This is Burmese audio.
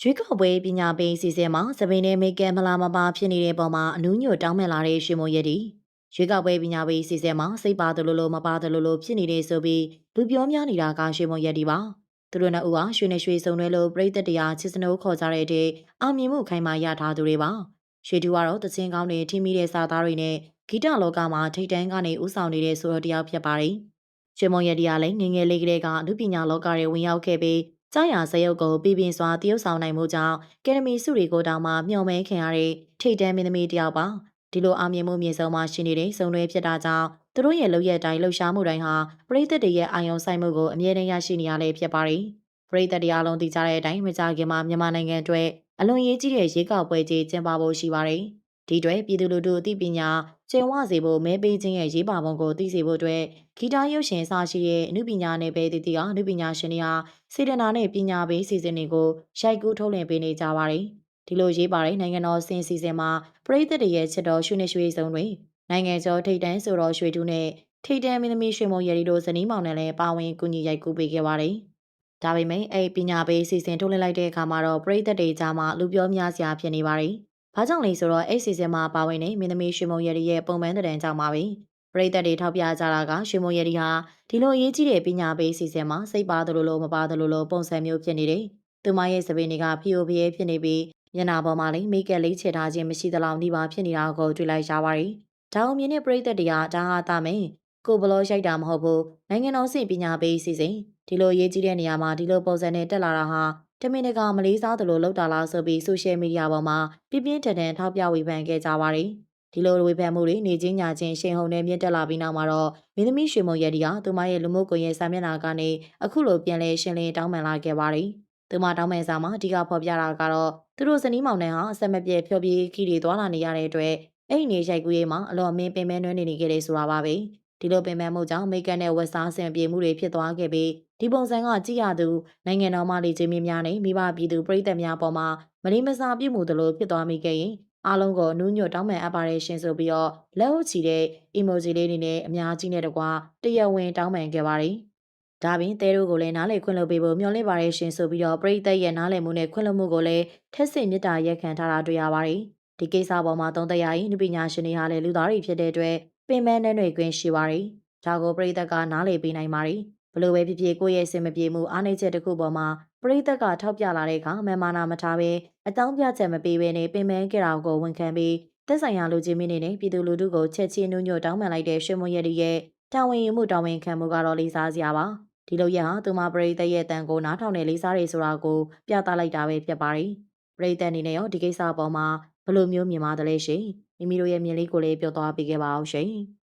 ရွေးကောက်ပွဲပညာပေးအစီအစဉ်မှာသပင်းနဲ့မိတ်ကဲမလာမပါဖြစ်နေတဲ့ပုံမှာအနူးညွတ်တောင်းပန်လာတဲ့ရှင်မရည်ရွေးကောက်ပွဲပညာပေးအစီအစဉ်မှာစိတ်ပါသလိုလိုမပါသလိုလိုဖြစ်နေတဲ့ဆိုပြီးလူပြောများနေတာကရှင်မရည်ပါသူတို့နှစ်ဦးဟာရွှေနဲ့ရွှေစုံတွေလိုပြိသက်တရားချစ်စနိုးခေါ်ကြတဲ့တဲ့အောင်မြင်မှုခိုင်မာရထားသူတွေပါရွှေတူကတော့တချင်းကောင်းတွေထိမိတဲ့စာသားတွေနဲ့ဂီတလောကမှာထိတ်တန်းကနေဥဆောင်နေတဲ့ဆိုတော့တယောက်ဖြစ်ပါတယ်ရှင်မရည်တရားလည်းငငယ်လေးကလေးကအမှုပညာလောကတွေဝင်ရောက်ခဲ့ပြီး ကြားရဇယုတ်ကိုပြည်ပင်စွာတရုပ်ဆောင်နိုင်မှုကြောင့်ကယ်ဒမီစုတွေကိုတောင်မှမျှော်မဲခင်ရတဲ့ထိတ်တန်းမင်းသမီးတယောက်ပါဒီလိုအောင်မြင်မှုမြေဆုံးမှာရှိနေတဲ့စုံတွေဖြစ်တာကြောင့်သူတို့ရဲ့လုပ်ရက်တိုင်းလှုပ်ရှားမှုတိုင်းဟာပရိသတ်တွေရဲ့အာရုံစိုက်မှုကိုအမြဲတမ်းရရှိနေရလေဖြစ်ပါတယ်ပရိသတ်တရားလုံးသိကြတဲ့အတိုင်းမကြခင်မှာမြန်မာနိုင်ငံအတွက်အလွန်ရေးကြီးတဲ့ရေကောက်ပွဲကြီးကျင်းပဖို့ရှိပါတယ် ဒီတွေပြည်သူလူထုအသိပညာကျင့်ဝစေဖို့မဲပေးခြင်းရဲ့ရေးပါပုံကိုသိစေဖို့အတွက်ဂီတရုပ်ရှင်အစရှိတဲ့အမှုပညာနယ်ပယ်တည်တည်ကအမှုပညာရှင်တွေဟာစေတနာနဲ့ပညာပေးစီစဉ်တွေကိုရိုက်ကူးထုတ်လင်းပေးနေကြပါတယ်။ဒီလိုရေးပါတဲ့နိုင်ငံတော်စင်စီစဉ်မှာပရိသတ်တွေရဲ့ချစ်တော်ရွှေနဲ့ရွှေစုံတွေနိုင်ငံကျော်ထိတ်တန်းဆိုတော်ရွှေတူနဲ့ထိတ်တန်းမင်းသမီးရွှေမုံရည်တို့ဇနီးမောင်နဲ့လည်းပါဝင်ကူညီရိုက်ကူးပေးခဲ့ပါတယ်။ဒါပေမဲ့အဲ့ပညာပေးစီစဉ်ထုတ်လင်းလိုက်တဲ့အခါမှာတော့ပရိသတ်တွေကြားမှာလူပြောများစရာဖြစ်နေပါတယ်။ ဘာကြောင့်လဲဆိုတော့အဲ့စီစဉ်မှာပါဝင်နေမင်းသမီးရွှေမုံရည်ရဲ့ပုံမှန်တဲ့တန်းကြောင့်ပါပဲ။ပရိသတ်တွေထောက်ပြကြတာကရွှေမုံရည်ဟာဒီလိုအရေးကြီးတဲ့ပညာပေးစီစဉ်မှာစိတ်ပါသလိုလိုမပါသလိုလိုပုံစံမျိုးဖြစ်နေတယ်။သူမရဲ့စပင်းတွေကဖီယိုဖီရဲဖြစ်နေပြီးမျက်နှာပေါ်မှာလည်းမိတ်ကက်လေးချထားခြင်းမရှိသလောက်နှိပါဖြစ်နေတာကိုတွေ့လိုက်ရပါတယ်။ဒါအောင်မြင်တဲ့ပရိသတ်တွေကဒါဟာတာမင်ကိုဘလောရိုက်တာမဟုတ်ဘူးနိုင်ငံတော်စိတ်ပညာပေးစီစဉ်ဒီလိုရေးကြီးတဲ့နေရာမှာဒီလိုပုံစံနဲ့တက်လာတာဟာ တမင်တကာမလေးစားသလိုလောက်တာလားဆိုပြီးဆိုရှယ်မီဒီယာပေါ်မှာပြင်းပြင်းထန်ထန်ထောက်ပြဝေဖန်ခဲ့ကြပါတယ်။ဒီလိုဝေဖန်မှုတွေနေချင်းညာချင်းရှင်ဟုန်နဲ့မြင့်တက်လာပြီးနောက်မှာတော့မင်းသမီးရွှေမုံရည်ဒီကသူမရဲ့လူမှုကွန်ရက်စာမျက်နှာကနေအခုလိုပြန်လဲရှင်းလင်းတောင်းပန်လာခဲ့ပါတယ်။သူမတောင်းပန်စာမှာအဓိကဖော်ပြတာကတော့သူတို့ဇနီးမောင်နှံဟာအဆက်မပြတ်ဖြောပြေးခီတွေသွားလာနေရတဲ့အတွက်အဲ့ဒီနေရိုက်ကူးရေးမှာအလော်မင်းပင်မဲနွမ်းနေနေခဲ့တယ်ဆိုတာပါပဲ။ ဒီလိုပင်ပန်းမှုကြောင့်မိကန်နဲ့ဝက်စားဆင်ပြေမှုတွေဖြစ်သွားခဲ့ပြီးဒီပုံစံကကြည့်ရသူနိုင်ငံတော်မှလေချင်းမင်းများနဲ့မိဘပြည်သူပြည်သက်များပေါ်မှာမလိမ္မစာပြုမှုသလိုဖြစ်သွားမိခဲ့ရင်အားလုံးကိုနူးညွတ်တောင်းပန်အပ်ပါတယ်ရှင်ဆိုပြီးတော့လက်ဟုတ်ချီတဲ့ emoji လေးတွေနဲ့အများကြီးနဲ့တကွာတရဝင်းတောင်းပန်ခဲ့ပါတယ်။ဒါပြင်တဲတို့ကိုလည်းနားလည်ခွင့်လုပ်ပေးဖို့မျှော်လင့်ပါတယ်ရှင်ဆိုပြီးတော့ပြည်သက်ရဲ့နားလည်မှုနဲ့ခွင့်လွှတ်မှုကိုလည်းထက်စစ်မြစ်တာရက်ခံထားတာတွေ့ရပါတယ်။ဒီကိစ္စပေါ်မှာသုံးသပ်ရရင်လူပညာရှင်တွေဟာလည်းလူသားတွေဖြစ်တဲ့အတွက် ပင်ပန်းနဲ့တွေခွင့်ရှိပါတယ်။ဒါကိုပြည်သက်ကနားလည်ပေးနိုင်ပါတယ်။ဘလို့ပဲဖြစ်ဖြစ်ကိုယ့်ရဲ့စင်မပြေမှုအားနည်းချက်တစ်ခုပေါ်မှာပရိသတ်ကထောက်ပြလာတဲ့အခါမန်မာနာမထားဘဲအတောင်းပြချက်မပေးဘဲနဲ့ပင်ပန်းကြတာကိုဝန်ခံပြီးသက်ဆိုင်ရာလူကြီးမင်းတွေနဲ့ပြည်သူလူထုကိုချက်ချင်းနှုတ်ညွတ်တောင်းပန်လိုက်တဲ့ရွှေမွန်ရည်ရဲ့တာဝန်ယူမှုတာဝန်ခံမှုကတော့လေးစားစရာပါဒီလိုရဟာသူမပရိသတ်ရဲ့တန်ကိုနားထောင်တဲ့လေးစားတွေဆိုတာကိုပြသလိုက်တာပဲဖြစ်ပါတယ်ပရိသတ်အနေနဲ့ရောဒီကိစ္စအပေါ်မှာ ဘယ်လိုမျိုးမြင်ပါသလဲရှင်မိမိတို့ရဲ့မြင်လေးကိုလည်းပြောသွားပေးခဲ့ပါအောင်ရှင်